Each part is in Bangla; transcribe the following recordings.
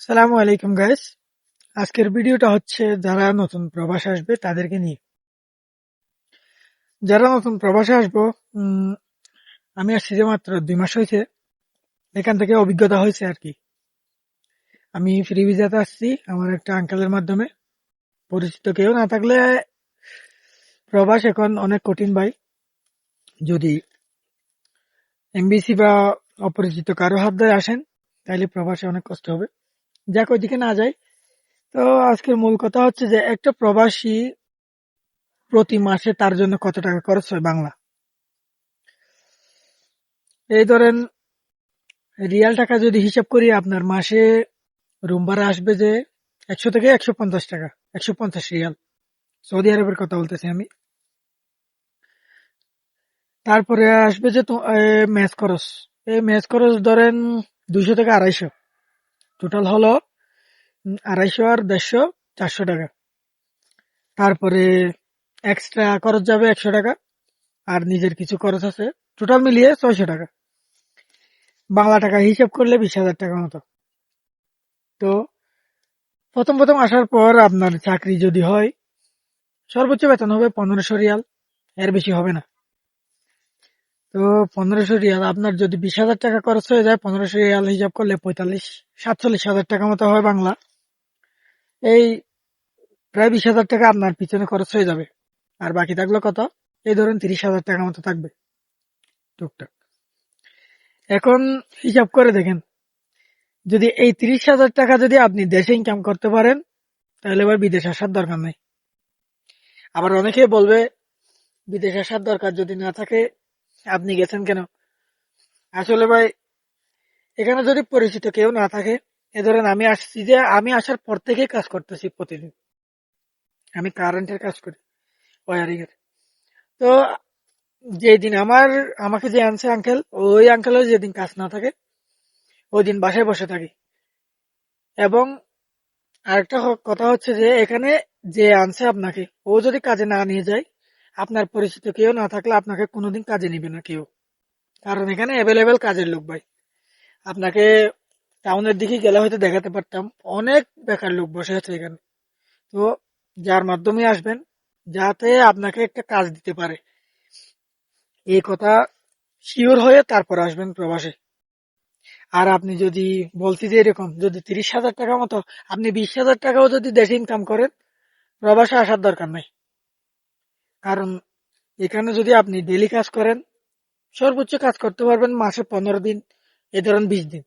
সালামু আলাইকুম গাইস আজকের ভিডিওটা হচ্ছে যারা নতুন প্রবাস আসবে তাদেরকে নিয়ে। যারা নতুন প্রবাসে আসব আমি আসছি যে মাত্র দুই মাস হয়েছে। এখান থেকে অভিজ্ঞতা হয়েছে আর কি। আমি ফ্রি ভিজাতে আসছি, আমার একটা আঙ্কেলের মাধ্যমে। পরিচিত কেউ না থাকলে প্রবাস এখন অনেক কঠিন ভাই। যদি এমবিসি বা অপরিচিত কারও হাত ধরে আসেন তাহলে প্রবাসে অনেক কষ্ট হবে। যাক, ওইদিকে না যাই। তো আজকের মূল কথা হচ্ছে যে, একটা প্রবাসী প্রতি মাসে তার জন্য কত টাকা খরচ হয় বাংলা? এই ধরেন, রিয়াল টাকা যদি হিসাব করি, আপনার মাসে রুম আসবে যে একশো থেকে একশো পঞ্চাশ টাকা, একশো পঞ্চাশ রিয়াল। সৌদি আরবের কথা বলতেছি আমি। তারপরে আসবে যে ম্যাচ খরচ। এই ম্যাচ খরচ ধরেন দুইশো থেকে আড়াইশো। টোটাল হলো আড়াইশো আর দেড়শো, চারশো টাকা। তারপরে এক্সট্রা খরচ যাবে একশো টাকা, আর নিজের কিছু খরচ আছে টোটাল মিলিয়ে ছয়শো টাকা। বাংলা টাকা হিসাব করলে বিশ হাজার টাকা মতো। তো, প্রথম প্রথম আসার পর আপনার চাকরি যদি হয়, সর্বোচ্চ বেতন হবে পনেরোশো রিয়াল, এর বেশি হবে না। তো পনেরোশো রিয়াল। আপনার যদি বিশ হাজার টাকা খরচ হয়ে যায়, পনেরোশো রিয়াল হিসাব করলে পঁয়তাল্লিশ, সাতচল্লিশ হাজার টাকা মতো হয় বাংলা। এই প্রায় বিশ হাজার টাকা আপনার পিছনে খরচ হয়ে যাবে। আর বাকি থাকল কত? এই ধরুন তিরিশ হাজার টাকা মতো থাকবে। টুকটাক। এখন হিসাব করে দেখেন। যদি এই তিরিশ হাজার টাকা যদি আপনি দেশে ইনকাম করতে পারেন, তাহলে এবার বিদেশ আসার দরকার নেই। আবার অনেকে বলবে, বিদেশ আসার দরকার যদি না থাকে আপনি গেছেন কেন? আসলে ভাই, এখানে যদি পরিচিত কেউ না থাকে, এ ধরেন আমি আসছি যে, আমি আসার পর থেকেই কাজ করতেছি প্রতিদিন। আমি কারেন্টের কাজ করি ওয়ারিং এর তো যেদিন আমার, আমাকে যে আনছে আঙ্কেল ওই আঙ্কেলের যেদিন কাজ না থাকে ওই দিন বাসায় বসে থাকি। এবং আরেকটা কথা হচ্ছে যে, এখানে যে আনছে আপনাকে, ও যদি কাজে না নিয়ে যায় আপনার পরিচিত কেউ না থাকলে আপনাকে কোনোদিন কাজে নিবে না কেউ। কারণ এখানে অ্যাভেলেবেল কাজের লোক ভাই। আপনাকে টাউনের দিকে গেলে হয়তো দেখাতে পারতাম, অনেক বেকার লোক বসে আছে এখানে। তো যার মাধ্যমে আসবেন, যাতে আপনাকে একটা কাজ দিতে পারে। এই কথা শিওর হয়ে তারপর আসবেন প্রবাসে। আর আপনি যদি বলছি যে এরকম, যদি তিরিশ হাজার টাকা মতো, আপনি বিশ হাজার টাকাও যদি দেশে ইনকাম করেন, প্রবাসে আসার দরকার নাই। কারণ এখানে যদি আপনি ডেলি কাজ করেন, সর্বোচ্চ কাজ করতে পারবেন মাসে পনেরো দিন এ ধরেন বিশ দিন।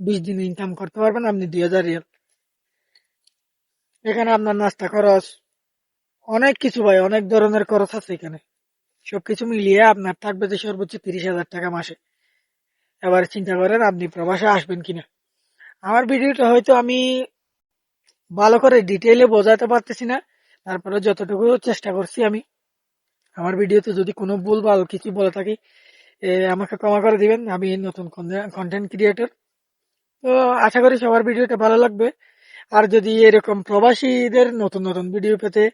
বিশ দিন ইনকাম করতে পারবেন আপনি দুই হাজার রিয়াল। এখানে আপনার নাস্তা খরচ, অনেক কিছু ভাই, অনেক ধরনের খরচ আছে এখানে। সবকিছু মিলিয়ে আপনার থাকবে যে সর্বোচ্চ তিরিশ হাজার টাকা মাসে। এবার চিন্তা করেন আপনি প্রবাসে আসবেন কিনা। আমার ভিডিওটা হয়তো আমি ভালো করে ডিটেইলে বোঝাতে পারতেছি না। তারপরে যতটুকু চেষ্টা করছি আমি, আমার ভিডিওতে যদি কোনো ভুল ভালো কিছু বলে থাকি আমাকে ক্ষমা করে দিবেন। আমি নতুন কন্টেন্ট ক্রিয়েটর তো আশা করি সবার ভিডিওটা ভালো লাগবে। আর যদি এরকম প্রবাসীদের নতুন নতুন ভিডিও পেতে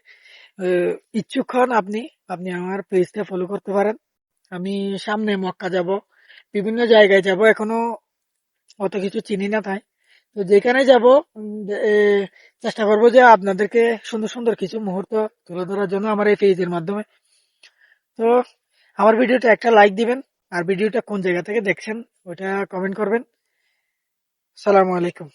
ইচ্ছুক হন আপনি আপনি আমার পেজটা ফলো করতে পারেন। আমি সামনে মক্কা যাব, বিভিন্ন জায়গায় যাব। এখনও অত কিছু চিনি না তাই। তো যেখানে যাব চেষ্টা করব যে আপনাদেরকে সুন্দর সুন্দর কিছু মুহূর্ত তুলে ধরার জন্য আমার এই পেজের মাধ্যমে। তো আমার ভিডিওটা একটা লাইক দিবেন, আর ভিডিওটা কোন জায়গা থেকে দেখছেন ওটা কমেন্ট করবেন। সালামু আলাইকুম।